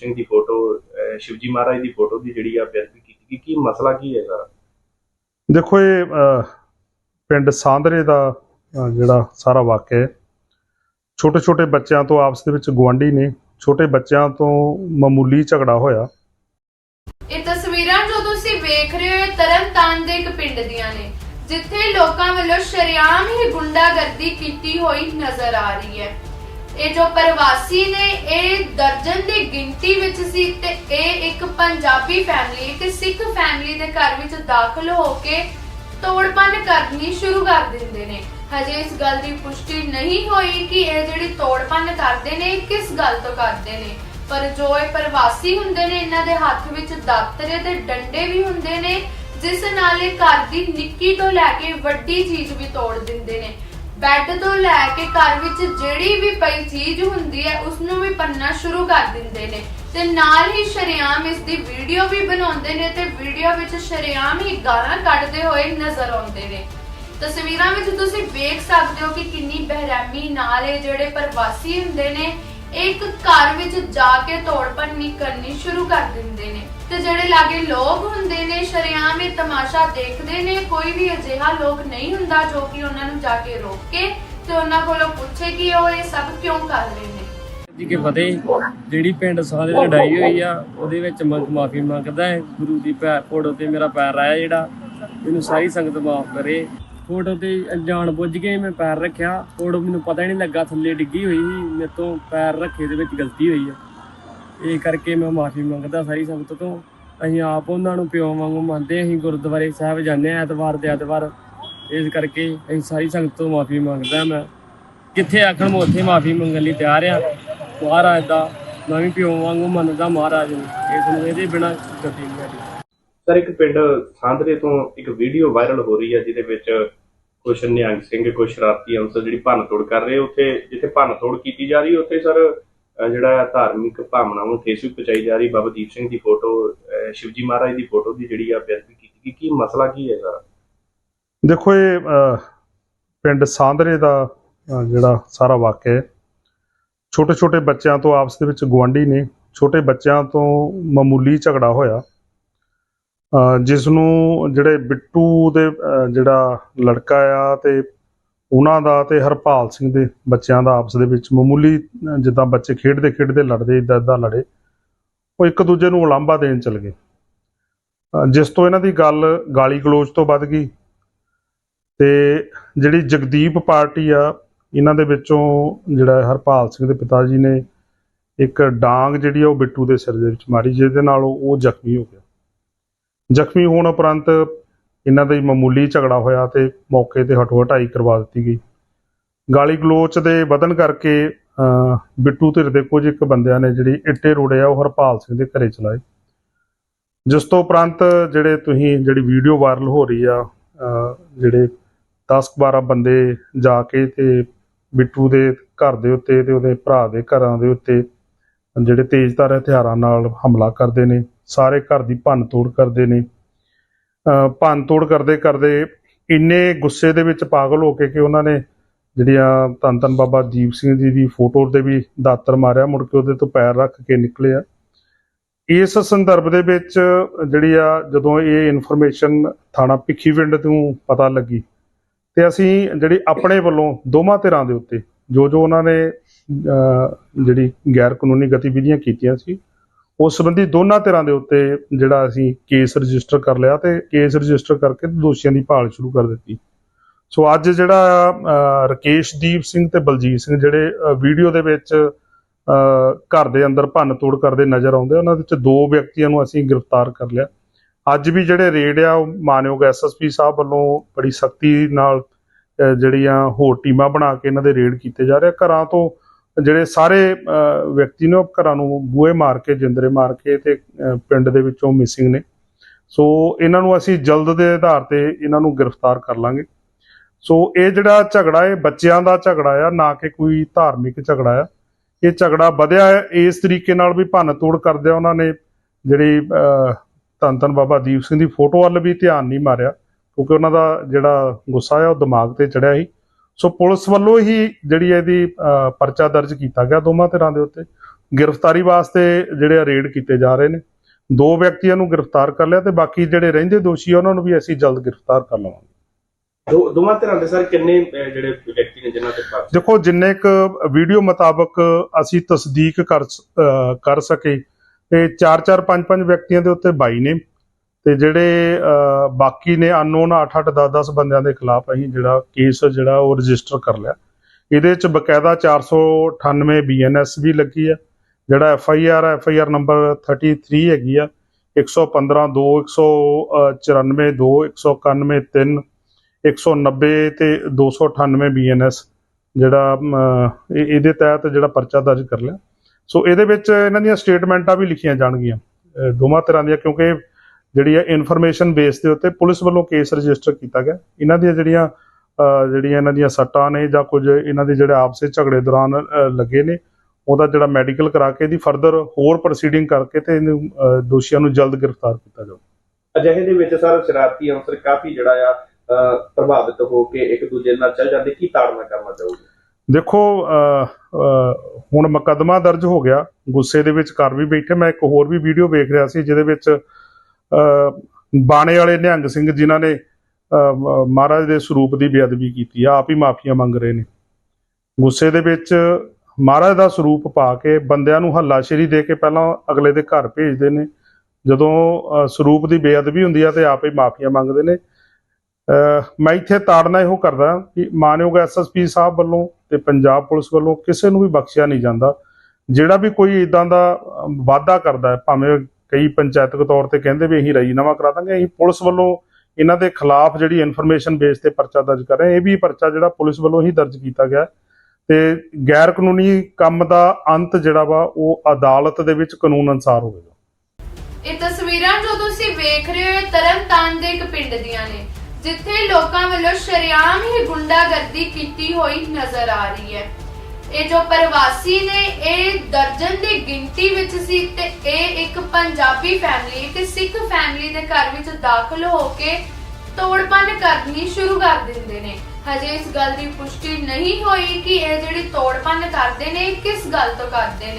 ਸਿੰਘ ਦੀ ਫੋਟੋ ਸ਼ਿਵਜੀ ਮਹਾਰਾਜ ਦੀ ਫੋਟੋ ਦੀ ਜਿਹੜੀ ਆ ਬੇਅਦਬੀ ਕੀਤੀ ਗਈ ਕੀ ਮਸਲਾ ਕੀ ਹੈ ਸਾਰਾ? ਦੇਖੋ ਇਹ ਪਿੰਡ ਸਾਂਦਰੇ ਦਾ ਜਿਹੜਾ ਸਾਰਾ ਵਾਕਿਆ ਹੈ। ਛੋਟੇ ਛੋਟੇ ਬੱਚਿਆਂ ਤੋਂ ਆਪਸ ਦੇ ਵਿੱਚ ਗਵਾਂਢੀ ਨੇ ਛੋਟੇ ਬੱਚਿਆਂ ਤੋਂ ਮਾਮੂਲੀ ਝਗੜਾ ਹੋਇਆ। ਇਹ ਤਸਵੀਰਾਂ ਜੋ ਤੁਸੀਂ ਵੇਖ ਰਹੇ ਹੋ ਇਹ ਤਰਨਤਾਰਨ ਦੇ ਇੱਕ ਪਿੰਡ ਦੀਆਂ ਨੇ ਜਿੱਥੇ ਲੋਕਾਂ ਵੱਲੋਂ ਸ਼ਰੇਆਮ ਹੀ ਗੁੰਡਾਗਰਦੀ ਕੀਤੀ ਹੋਈ ਨਜ਼ਰ ਆ ਰਹੀ ਹੈ। ਇਹ ਜੋ ਪ੍ਰਵਾਸੀ ਨੇ, ਇਹ ਦਰਜਨ ਦੀ ਗਿਣਤੀ ਵਿੱਚ ਸੀ ਤੇ ਇਹ ਇੱਕ ਪੰਜਾਬੀ ਫੈਮਿਲੀ ਇੱਕ ਸਿੱਖ ਫੈਮਿਲੀ ਦੇ ਘਰ ਵਿੱਚ ਦਾਖਲ ਹੋ ਕੇ ਤੋੜਪੰਨ ਕਰਨੀ ਸ਼ੁਰੂ ਕਰ ਦਿੰਦੇ ਨੇ। ਹਜੇ ਇਸ ਗੱਲ ਦੀ ਪੁਸ਼ਟੀ ਨਹੀਂ ਹੋਈ ਕਿ ਇਹ ਜਿਹੜੀ ਤੋੜਪੰਨ ਕਰਦੇ ਨੇ ਕਿਸ ਗੱਲ ਤੋਂ ਕਰਦੇ ਨੇ। ਪਰ ਜੋ ਇਹ ਪ੍ਰਵਾਸੀ ਹੁੰਦੇ ਨੇ, ਇਹਨਾਂ ਦੇ ਹੱਥ ਵਿੱਚ ਦਾਤਰੇ ਤੇ ਡੰਡੇ ਵੀ ਹੁੰਦੇ ਨੇ, ਜਿਸ ਨਾਲ ਇਹ ਘਰ ਦੀ ਨਿੱਕੀ ਤੋਂ ਲੈ ਕੇ ਵੱਡੀ ਚੀਜ਼ ਵੀ ਤੋੜ ਦਿੰਦੇ ਨੇ। ਬੈੱਡ ਤੋਂ ਲੈ ਕੇ ਘਰ ਵਿੱਚ ਜਿਹੜੀ ਵੀ ਪਈ ਚੀਜ਼ ਹੁੰਦੀ ਹੈ ਉਸ ਨੂੰ ਵੀ ਪੰਨਾ ਸ਼ੁਰੂ ਕਰ ਦਿੰਦੇ ਨੇ। ਤੇ ਨਾਲ ਹੀ ਸ਼ਰੇਆਮ ਇਸ ਦੀ ਵੀਡੀਓ ਵੀ ਬਣਾਉਂਦੇ ਨੇ ਤੇ ਵੀਡੀਓ ਵਿੱਚ ਸ਼ਰੇਆਮ ਹੀ ਗਾਲਾਂ ਕੱਢਦੇ ਹੋਏ ਨਜ਼ਰ ਆਉਂਦੇ ਨੇ। ਤਸਵੀਰਾਂ ਵਿੱਚ ਤੁਸੀਂ ਵੇਖ ਸਕਦੇ ਹੋ ਕਿ ਕਿੰਨੀ ਬਹਿਰਾਮੀ ਨਾਲ ਇਹ ਜਿਹੜੇ ਪ੍ਰਵਾਸੀ ਹੁੰਦੇ ਨੇ ਇੱਕ ਘਰ ਵਿੱਚ ਜਾ ਕੇ ਤੋੜਪੰਨੀ ਕਰਨੀ ਸ਼ੁਰੂ ਕਰ ਦਿੰਦੇ ਨੇ। ਤੇ ਜਿਹੜੇ ਲਾਗੇ ਲੋਕ ਹੁੰਦੇ ਨੇ, ਸ਼ਰੇਆਮ ਇਹ ਤਮਾਸ਼ਾ ਦੇਖਦੇ ਨੇ, ਕੋਈ ਵੀ ਅਜਿਹਾ ਲੋਕ ਨਹੀਂ ਹੁੰਦਾ ਜੋ ਕਿ ਉਹਨਾਂ ਨੂੰ ਜਾ ਕੇ ਰੋਕ ਕੇ ਤੇ ਉਹਨਾਂ ਕੋਲੋਂ ਪੁੱਛੇ ਕਿ ਉਹ ਇਹ ਸਭ ਕਿਉਂ ਕਰ ਰਹੇ ਨੇ। ਜੀ ਕੇ ਫਤਿਹ ਜਿਹੜੀ ਪਿੰਡ ਸਾਹ ਲੜਾਈ ਹੋਈ ਆ, ਉਹਦੇ ਵਿੱਚ ਮੰਗ ਮਾਫੀ ਮੰਗਦਾ ਹੈ, ਗੁਰੂ ਦੀ ਪੈਰ ਫੋਟੋ ਤੇ ਮੇਰਾ ਪੈਰ ਆਇਆ ਜਿਹੜਾ ਮੈਨੂੰ ਸਾਰੀ ਸੰਗਤ ਮਾਫ ਕਰੇ। ਫੋਟੋ ਤੇ ਅਣਜਾਣ ਬੁੱਝ ਕੇ ਮੈਂ ਪੈਰ ਰੱਖਿਆ। ਫੋਟੋ ਮੈਨੂੰ ਪਤਾ ਹੀ ਨਹੀਂ ਲੱਗਾ, ਥੱਲੇ ਡਿੱਗੀ ਹੋਈ ਸੀ। ਮੇਰੇ ਤੋਂ ਪੈਰ ਰੱਖੇ ਦੇ ਵਿੱਚ ਗਲਤੀ ਹੋਈ ਹੈ ਇਹ ਕਰਕੇ ਮੈਂ ਮਾਫੀ ਮੰਗਦਾ ਸਾਰੀ ਸੰਗਤ ਤੋਂ ਅਸੀਂ ਆਪ ਉਹਨਾਂ ਨੂੰ ਪਿਓ ਵਾਂਗੂ ਮੰਨਦੇ ਅਸੀਂ ਗੁਰਦੁਆਰੇ ਸਾਹਿਬ ਜਾਂਦੇ ਆ ਐਤਵਾਰ ਦੇ ਐਤਵਾਰ। ਇਸ ਕਰਕੇ ਅਸੀਂ ਸਾਰੀ ਸੰਗਤ ਤੋਂ ਮਾਫੀ ਮੰਗਦਾ ਮੈਂ। ਕਿੱਥੇ ਆਖਣ ਮੈਂ ਉੱਥੇ ਮਾਫੀ ਮੰਗਣ ਲਈ ਤਿਆਰ ਆ ਮਹਾਰਾਜ ਦਾ, ਮੈਂ ਵੀ ਪਿਓ ਵਾਂਗੂ ਮੰਨਦਾ ਮਹਾਰਾਜ ਨੂੰ। ਇਸ ਨੂੰ ਇਹਦੇ ਬਿਨਾ ਗਤੀ ਨਹੀਂ ਸਰ, ਇੱਕ ਪਿੰਡ ਸਾਂਦਰੇ ਤੋਂ ਇੱਕ ਵੀਡੀਓ ਵਾਇਰਲ ਹੋ ਰਹੀ ਹੈ, ਜਿਹਦੇ ਵਿੱਚ ਕੁਛ ਨਿਹੰਗ ਸਿੰਘ ਕੁਝ ਸ਼ਰਾਰਤੀ ਅੰਸਰ ਜਿਹੜੀ ਭੰਨ ਤੋੜ ਕਰ ਰਹੇ ਉੱਥੇ ਜਿੱਥੇ ਭੰਨ ਤੋੜ ਕੀਤੀ ਜਾ ਰਹੀ ਉੱਥੇ ਸਰ ਜਿਹੜਾ ਧਾਰਮਿਕ ਭਾਵਨਾਵਾਂ ਨੂੰ ਠੇਸ ਵੀ ਪਹੁੰਚਾਈ ਜਾ ਰਹੀ ਬਾਬਾ ਦੀਪ ਸਿੰਘ ਦੀ ਫੋਟੋ ਸ਼ਿਵਜੀ ਮਹਾਰਾਜ ਦੀ ਫੋਟੋ ਦੀ ਜਿਹੜੀ ਆ ਬੇਅਦਬੀ ਕੀਤੀ ਗਈ। ਕੀ ਮਸਲਾ ਕੀ ਹੈ ਸਰ? ਦੇਖੋ ਇਹ ਪਿੰਡ ਸਾਂਦਰੇ ਦਾ ਜਿਹੜਾ ਸਾਰਾ ਵਾਕਿਆ ਛੋਟੇ ਛੋਟੇ ਬੱਚਿਆਂ ਤੋਂ ਆਪਸ ਦੇ ਵਿੱਚ ਗਵਾਂਢੀ ਨੇ, ਛੋਟੇ ਬੱਚਿਆਂ ਤੋਂ ਮਾਮੂਲੀ ਝਗੜਾ ਹੋਇਆ। ਜਿਸ ਨੂੰ ਜਿਹੜੇ ਬਿੱਟੂ ਦੇ ਜਿਹੜਾ ਲੜਕਾ ਆ ਤੇ ਉਹਨਾਂ ਦਾ ਤੇ ਹਰਪਾਲ ਸਿੰਘ ਦੇ ਬੱਚਿਆਂ ਦਾ ਆਪਸ ਦੇ ਵਿੱਚ ਮਾਮੂਲੀ ਜਿੱਦਾਂ ਬੱਚੇ ਖੇਡਦੇ ਖੇਡਦੇ ਲੜਦੇ ਇਦਾਂ ਇਦਾਂ ਲੜੇ, ਉਹ ਇੱਕ ਦੂਜੇ ਨੂੰ ਉਲਾਂਭਾ ਦੇਣ ਚੱਲ ਗਏ। ਜਿਸ ਤੋਂ ਇਹਨਾਂ ਦੀ ਗੱਲ ਗਾਲੀ ਗਲੋਚ ਤੋਂ ਵੱਧ ਗਈ ਤੇ ਜਿਹੜੀ ਜਗਦੀਪ ਪਾਰਟੀ ਆ, ਇਹਨਾਂ ਦੇ ਵਿੱਚੋਂ ਜਿਹੜਾ ਹਰਪਾਲ ਸਿੰਘ ਦੇ ਪਿਤਾ ਜੀ ਨੇ ਇੱਕ ਡਾਂਗ ਜਿਹੜੀ ਆ ਉਹ ਬਿੱਟੂ ਦੇ ਸਿਰ ਦੇ ਵਿੱਚ ਮਾਰੀ, ਜਿਹਦੇ ਨਾਲ ਉਹ ਜ਼ਖਮੀ ਹੋ ਗਿਆ। ਜ਼ਖਮੀ ਹੋਣ ਉਪਰੰਤ ਇਹਨਾਂ ਦਾ ਮਾਮੂਲੀ ਝਗੜਾ ਹੋਇਆ ਤੇ ਮੌਕੇ ਤੇ ਹਟੋ ਹਟਾਈ ਕਰਵਾ ਦਿੱਤੀ ਗਈ। ਗਾਲੀ ਗਲੋਚ ਦੇ ਵਧਣ ਕਰਕੇ ਬਿੱਟੂ ਧਿਰ ਦੇ ਕੁਝ ਇੱਕ ਬੰਦਿਆਂ ਨੇ ਜਿਹੜੀ ਇੱਟੇ ਰੋੜੇ ਆ, ਉਹ ਹਰਪਾਲ ਸਿੰਘ ਦੇ ਘਰੇ ਚਲਾਏ। ਜਿਸ ਤੋਂ ਉਪਰੰਤ ਜਿਹੜੇ ਤੁਸੀਂ, ਜਿਹੜੀ ਵੀਡੀਓ ਵਾਇਰਲ ਹੋ ਰਹੀ ਆ ਜਿਹੜੇ 10 12 ਬੰਦੇ ਜਾ ਕੇ ਤੇ ਬਿੱਟੂ ਦੇ ਘਰ ਦੇ ਉੱਤੇ ਤੇ ਉਹਦੇ ਭਰਾ ਦੇ ਘਰਾਂ ਦੇ ਉੱਤੇ ਜਿਹੜੇ ਤੇਜ਼ਧਾਰ ਹਥਿਆਰਾਂ ਨਾਲ ਹਮਲਾ ਕਰਦੇ ਨੇ ਸਾਰੇ ਘਰ ਦੀ ਭੰਨ ਤੋੜ ਕਰਦੇ ਨੇ। ਭੰਨ ਤੋੜ ਕਰਦੇ ਕਰਦੇ ਇੰਨੇ ਗੁੱਸੇ ਦੇ ਵਿੱਚ ਪਾਗਲ ਹੋ ਕੇ ਕਿ ਉਹਨਾਂ ਨੇ ਜਿਹੜੀਆਂ ਧੰਨ ਧੰਨ ਬਾਬਾ ਦੀਪ ਸਿੰਘ ਜੀ ਦੀ ਫੋਟੋ ਤੇ ਵੀ ਦਾਤਰ ਮਾਰਿਆ, ਮੁੜ ਕੇ ਉਹਦੇ ਤੋਂ ਪੈਰ ਰੱਖ ਕੇ ਨਿਕਲੇ ਆ ਇਸ ਸੰਦਰਭ ਦੇ ਵਿੱਚ ਜਿਹੜੀ ਆ ਜਦੋਂ ਇਹ ਇਨਫੋਰਮੇਸ਼ਨ ਥਾਣਾ ਭਿੱਖੀਵਿੰਡ ਤੋਂ ਪਤਾ ਲੱਗੀ, ਤੇ ਅਸੀਂ ਜਿਹੜੀ ਆਪਣੇ ਵੱਲੋਂ ਦੋਵਾਂ ਧਿਰਾਂ ਦੇ ਉੱਤੇ ਜੋ ਜੋ ਉਹਨਾਂ ਨੇ ਜਿਹੜੀ ਗੈਰ ਕਾਨੂੰਨੀ ਗਤੀਵਿਧੀਆਂ ਕੀਤੀਆਂ ਸੀ ਉਸ ਸੰਬੰਧੀ ਦੋਨਾਂ ਧਿਰਾਂ ਦੇ ਉੱਤੇ ਜਿਹੜਾ ਅਸੀਂ ਕੇਸ ਰਜਿਸਟਰ ਕਰ ਲਿਆ ਤੇ ਕੇਸ ਰਜਿਸਟਰ ਕਰਕੇ ਦੋਸ਼ੀਆਂ ਦੀ ਭਾਲ ਸ਼ੁਰੂ ਕਰ ਦਿੱਤੀ। ਸੋ ਅੱਜ ਜਿਹੜਾ ਅਹ, ਰਕੇਸ਼ਦੀਪ ਸਿੰਘ ਤੇ ਬਲਜੀਤ ਸਿੰਘ ਜਿਹੜੇ ਵੀਡੀਓ ਦੇ ਵਿੱਚ ਘਰ ਦੇ ਅੰਦਰ ਭੰਨ ਤੋੜ ਕਰਦੇ ਨਜ਼ਰ ਆਉਂਦੇ ਉਹਨਾਂ ਦੇ ਵਿੱਚ ਦੋ ਵਿਅਕਤੀਆਂ ਨੂੰ ਅਸੀਂ ਗ੍ਰਿਫਤਾਰ ਕਰ ਲਿਆ। ਅੱਜ ਵੀ ਜਿਹੜੇ ਰੇਡ ਆ ਉਹ ਮਾਨਯੋਗ ਐਸਐਸਪੀ ਸਾਹਿਬ ਵੱਲੋਂ ਬੜੀ ਸਖਤੀ ਨਾਲ ਜਿਹੜੀਆਂ ਹੋਰ ਟੀਮਾਂ ਬਣਾ ਕੇ ਇਹਨਾਂ ਦੇ ਰੇਡ ਕੀਤੇ ਜਾ ਰਹੇ ਘਰਾਂ ਤੋਂ ਜਿਹੜੇ ਸਾਰੇ ਵਿਅਕਤੀ ਨੇ ਉਹ ਘਰਾਂ ਨੂੰ ਬੂਹੇ ਮਾਰ ਕੇ, ਜਿੰਦਰੇ ਮਾਰ ਕੇ ਤੇ ਪਿੰਡ ਦੇ ਵਿੱਚੋਂ ਮਿਸਿੰਗ ਨੇ। ਸੋ ਇਹਨਾਂ ਨੂੰ ਅਸੀਂ ਜਲਦ ਦੇ ਆਧਾਰ ਤੇ ਇਹਨਾਂ ਨੂੰ ਗ੍ਰਿਫਤਾਰ ਕਰ ਲਾਂਗੇ। ਸੋ ਇਹ ਜਿਹੜਾ ਝਗੜਾ ਇਹ ਬੱਚਿਆਂ ਦਾ ਝਗੜਾ ਆ, ਨਾ ਕਿ ਕੋਈ ਧਾਰਮਿਕ ਝਗੜਾ ਆ। ਇਹ ਝਗੜਾ ਵਧਿਆ ਹੈ ਇਸ ਤਰੀਕੇ ਨਾਲ ਵੀ ਭੰਨ ਤੋੜ ਕਰਦੇ ਉਹਨਾਂ ਨੇ ਜਿਹੜੀ ਧੰਨ ਧੰਨ ਬਾਬਾ ਦੀਪ ਸਿੰਘ ਦੀ ਫੋਟੋ ਵੱਲ ਵੀ ਧਿਆਨ ਨਹੀਂ ਮਾਰਿਆ, ਕਿਉਂਕਿ ਉਹਨਾਂ ਦਾ ਜਿਹੜਾ ਗੁੱਸਾ ਆ, ਉਹ ਦਿਮਾਗ ਤੇ ਚੜਿਆ ਸੀ। ਸੋ ਪੁਲਿਸ ਵੱਲੋਂ ਹੀ ਜਿਹੜੀ ਇਹਦੀ ਪਰਚਾ ਦਰਜ ਕੀਤਾ ਗਿਆ ਦੋਵਾਂ ਧਿਰਾਂ ਦੇ ਉੱਤੇ। ਗ੍ਰਿਫਤਾਰੀ ਵਾਸਤੇ ਜਿਹੜੇ ਰੇਡ ਕੀਤੇ ਜਾ ਰਹੇ ਨੇ। ਦੋ ਵਿਅਕਤੀਆਂ ਨੂੰ ਗ੍ਰਿਫਤਾਰ ਕਰ ਲਿਆ ਤੇ ਬਾਕੀ ਜਿਹੜੇ ਰਹਿੰਦੇ ਦੋਸ਼ੀ ਆ ਉਹਨਾਂ ਨੂੰ ਵੀ ਅਸੀਂ ਜਲਦ ਗ੍ਰਿਫਤਾਰ ਕਰ ਲਵਾਂਗੇ। ਦੋ ਦੋਵਾਂ ਧਿਰਾਂ ਦੇ ਸਰ ਕਿੰਨੇ ਜਿਹੜੇ ਵਿਅਕਤੀ ਨੇ ਜਿਨ੍ਹਾਂ ਤੇ ਦੇਖੋ ਜਿੰਨੇ ਕ ਵੀਡੀਓ ਮੁਤਾਬਕ ਅਸੀਂ ਤਸਦੀਕ ਕਰ ਕਰ ਸਕੇ ਤੇ 4-4 5-5 ਵਿਅਕਤੀਆਂ ਦੇ ਉੱਤੇ 22 ਨੇ। ਤੇ ਜਿਹੜੇ ਬਾਕੀ ਨੇ ਅਨਨੋਨ 8-8 10-10 ਬੰਦਿਆਂ ਦੇ ਖਿਲਾਫ ਅਸੀਂ ਜਿਹੜਾ ਕੇਸ ਜਿਹੜਾ ਉਹ ਰਜਿਸਟਰ ਕਰ ਲਿਆ। ਇਹਦੇ ਚ ਬਕਾਇਦਾ 498 ਬੀਐਨਐਸ ਵੀ ਲੱਗੀ ਆ, ਜਿਹੜਾ F I R F I R number 33 ਹੈਗੀ ਆ 115 2 194 2 191 3 190 ਤੇ 298 ਬੀਐਨਐਸ ਜਿਹੜਾ ਇਹ- ਇਹਦੇ ਤਹਿਤ ਜਿਹੜਾ ਪਰਚਾ ਦਰਜ ਕਰ ਲਿਆ। ਸੋ ਇਹਦੇ ਵਿੱਚ ਇਹਨਾਂ ਦੀਆਂ ਸਟੇਟਮੈਂਟਾਂ ਵੀ ਲਿਖੀਆਂ ਜਾਣਗੀਆਂ ਦੋਵਾਂ ਤਰ੍ਹਾਂ ਦੀਆਂ ਕਿਉਂਕਿ ਜਿਹੜੀ ਹੈ ਇਨਫੋਰਮੇਸ਼ਨ ਬੇਸ ਦੇ ਉੱਤੇ ਪੁਲਿਸ ਵੱਲੋਂ ਕੇਸ ਰਜਿਸਟਰ ਕੀਤਾ ਗਿਆ। ਇਹਨਾਂ ਦੀਆਂ ਜਿਹੜੀਆਂ ਜਿਹੜੀਆਂ ਇਹਨਾਂ ਦੀਆਂ ਸੱਟਾਂ ਨੇ ਜਾਂ ਕੁਝ ਇਹਨਾਂ ਦੇ ਜਿਹੜੇ ਆਪਸੇ ਝਗੜੇ ਦੌਰਾਨ ਲੱਗੇ ਨੇ ਉਹਦਾ ਜਿਹੜਾ ਮੈਡੀਕਲ ਕਰਾ ਕੇ ਇਹਦੀ ਫਰਦਰ ਹੋਰ ਪ੍ਰੋਸੀਡਿੰਗ ਕਰਕੇ ਤੇ ਦੋਸ਼ੀਆਂ ਨੂੰ ਜਲਦ ਗ੍ਰਿਫਤਾਰ ਕੀਤਾ ਜਾਊ। ਅਜਿਹੇ ਦੇ ਵਿੱਚ ਸਰ ਸ਼ਰਾਰਤੀ ਅੰਸਰ ਕਾਫੀ ਜਿਹੜਾ ਆ ਪ੍ਰਭਾਵਿਤ ਹੋ ਕੇ ਇੱਕ ਦੂਜੇ ਨਾਲ ਚੱਲ ਜਾਂਦੇ। ਕੀ ਤਾੜਨਾ ਕਰਨਾ ਚਾਹੋਗੇ? ਦੇਖੋ ਹੁਣ ਮੁਕੱਦਮਾ ਦਰਜ ਹੋ ਗਿਆ। ਗੁੱਸੇ ਦੇ ਵਿੱਚ ਕਰ ਵੀ ਬੈਠੇ। ਮੈਂ ਇੱਕ ਹੋਰ ਵੀ ਵੀਡੀਓ ਵੇਖ ਰਿਹਾ ਸੀ ਜਿਹਦੇ ਵਿੱਚ ਬਾਣੇ ਵਾਲੇ ਨਿਹੰਗ ਸਿੰਘ ਜਿਨ੍ਹਾਂ ਨੇ ਅਹ, ਮਹਾਰਾਜ ਦੇ ਸਰੂਪ ਦੀ ਬੇਅਦਬੀ ਕੀਤੀ ਆ ਆਪ ਹੀ ਮਾਫੀਆਂ ਮੰਗ ਰਹੇ ਨੇ। ਗੁੱਸੇ ਦੇ ਵਿੱਚ ਮਹਾਰਾਜ ਦਾ ਸਰੂਪ ਪਾ ਕੇ ਬੰਦਿਆਂ ਨੂੰ ਹੱਲਾਸ਼ੇਰੀ ਦੇ ਕੇ ਪਹਿਲਾਂ ਅਗਲੇ ਦੇ ਘਰ ਭੇਜਦੇ ਨੇ। ਜਦੋਂ ਸਰੂਪ ਦੀ ਬੇਅਦਬੀ ਹੁੰਦੀ ਆ ਤੇ ਆਪ ਹੀ ਮਾਫੀਆਂ ਮੰਗਦੇ ਨੇ। ਅਹ ਮੈਂ ਇੱਥੇ ਤਾੜਨਾ ਇਹੋ ਕਰਦਾ ਕਿ ਮਾਨਯੋਗ ਐਸਐਸਪੀ ਸਾਹਿਬ ਵੱਲੋਂ ਤੇ ਪੰਜਾਬ ਪੁਲਿਸ ਵੱਲੋਂ ਕਿਸੇ ਨੂੰ ਵੀ ਬਖਸ਼ਿਆ ਨਹੀਂ ਜਾਂਦਾ। ਜਿਹੜਾ ਵੀ ਕੋਈ ਇਦਾਂ ਦਾ ਅਮ, ਵਾਅਦਾ ਕਰਦਾ ਹੈ ਭਾਵੇਂ ਕਈ ਪੰਚਾਇਤਕ ਤੌਰ ਤੇ ਕਹਿੰਦੇ ਵੀ ਅਸੀਂ ਰਾਜੀਨਾਮਾ ਕਰਾ ਦਾਂਗੇ, ਅਸੀਂ ਪੁਲਿਸ ਵੱਲੋਂ ਇਹਨਾਂ ਦੇ ਖਿਲਾਫ ਜਿਹੜੀ ਇਨਫੋਰਮੇਸ਼ਨ ਬੇਸ ਤੇ ਪਰਚਾ ਦਰਜ ਕਰ ਰਹੇ ਇਹ ਵੀ ਪਰਚਾ ਜਿਹੜਾ ਪੁਲਿਸ ਵੱਲੋਂ ਹੀ ਦਰਜ ਕੀਤਾ ਗਿਆ ਤੇ ਗੈਰ ਕਾਨੂੰਨੀ ਕੰਮ ਦਾ ਅੰਤ ਜਿਹੜਾ ਵਾ, ਉਹ ਅਦਾਲਤ ਦੇ ਵਿੱਚ ਕਾਨੂੰਨ ਅਨਸਾਰ ਹੋਵੇਗਾ। ਇਹ ਤਸਵੀਰਾਂ ਜੋ ਤੁਸੀਂ ਵੇਖ ਰਹੇ ਹੋ ਤਰਨਤਾਰਨ ਦੇ ਇੱਕ ਪਿੰਡ ਦੀਆਂ ਨੇ, ਜਿੱਥੇ ਲੋਕਾਂ ਵੱਲੋਂ ਸ਼ਰੇਆਮ ਹੀ ਗੁੰਡਾਗਰਦੀ ਕੀਤੀ ਹੋਈ ਨਜ਼ਰ ਆ ਰਹੀ ਹੈ। ਇਹ ਜੋ ਪ੍ਰਵਾਸੀ ਨੇ, ਇਹ ਦਰਜਨ ਦੀ ਗਿਣਤੀ ਵਿੱਚ ਸੀ ਤੇ ਇਹ ਇੱਕ ਪੰਜਾਬੀ ਫੈਮਿਲੀ ਇੱਕ ਸਿੱਖ ਫੈਮਿਲੀ ਦੇ ਘਰ ਵਿੱਚ ਦਾਖਲ ਹੋ ਕੇ ਤੋੜਪੰਨ ਕਰਨੀ ਸ਼ੁਰੂ ਕਰ ਦਿੰਦੇ ਨੇ। ਹਜੇ ਇਸ ਗੱਲ ਦੀ ਪੁਸ਼ਟੀ ਨਹੀਂ ਹੋਈ ਕਿ ਇਹ ਜਿਹੜੀ ਤੋੜਪੰਨ ਕਰਦੇ ਨੇ, ਇਹ ਕਿਸ ਗੱਲ ਤੋਂ ਕਰਦੇ ਨੇ?